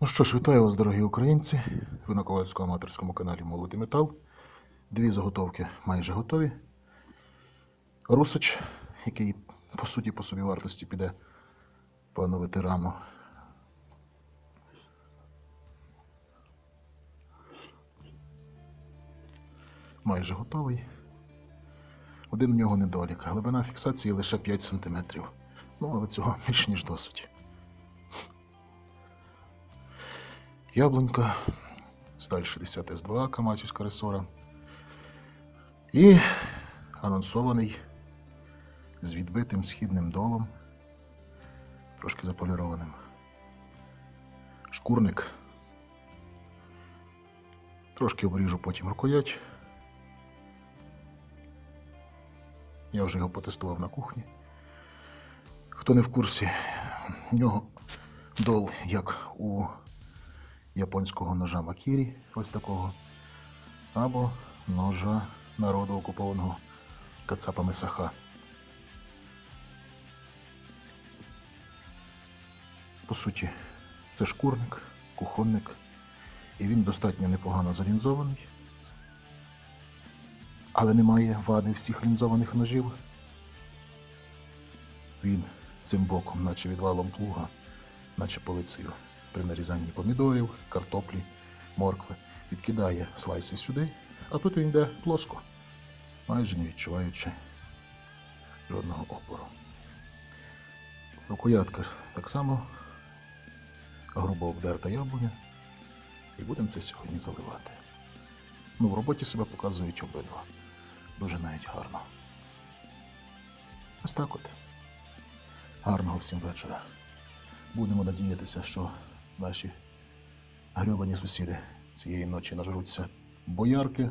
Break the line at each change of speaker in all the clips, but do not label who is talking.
Ну що ж, вітаю вас, дорогі українці. Ви на Ковальському аматорському каналі Молотий Метал. Дві заготовки майже готові. Русич, який по суті по собі вартості піде пану ветерану. Майже готовий. Один у нього недолік. Глибина фіксації лише 5 см. Ну, але цього більш ніж досить. Яблунька, сталь 60 С2, Камазівська ресора. І анонсований з відбитим східним долом, трошки заполірованим. Шкурник. Трошки обріжу потім рукоять. Я вже його потестував на кухні. Хто не в курсі, в нього дол як у японського ножа Макірі, ось такого, або ножа народу окупованого кацапами Саха. По суті, це шкурник, кухонник, і він достатньо непогано залінзований, але немає вади всіх лінзованих ножів. Він цим боком, наче відвалом плуга, наче полицею при нарізанні помідорів, картоплі, моркви, відкидає слайси сюди, а тут він йде плоско, майже не відчуваючи жодного опору. Рукоятка так само грубо обдерта яблуня, і будемо це сьогодні заливати. Ну, в роботі себе показують обидва. Дуже навіть гарно. Ось так от. Гарного всім вечора. Будемо надіятися, що наші грьобані сусіди цієї ночі нажруться боярки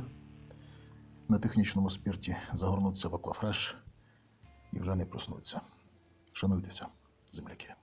на технічному спірті, загорнуться в аквафреш і вже не проснуться. Шануйтеся, земляки.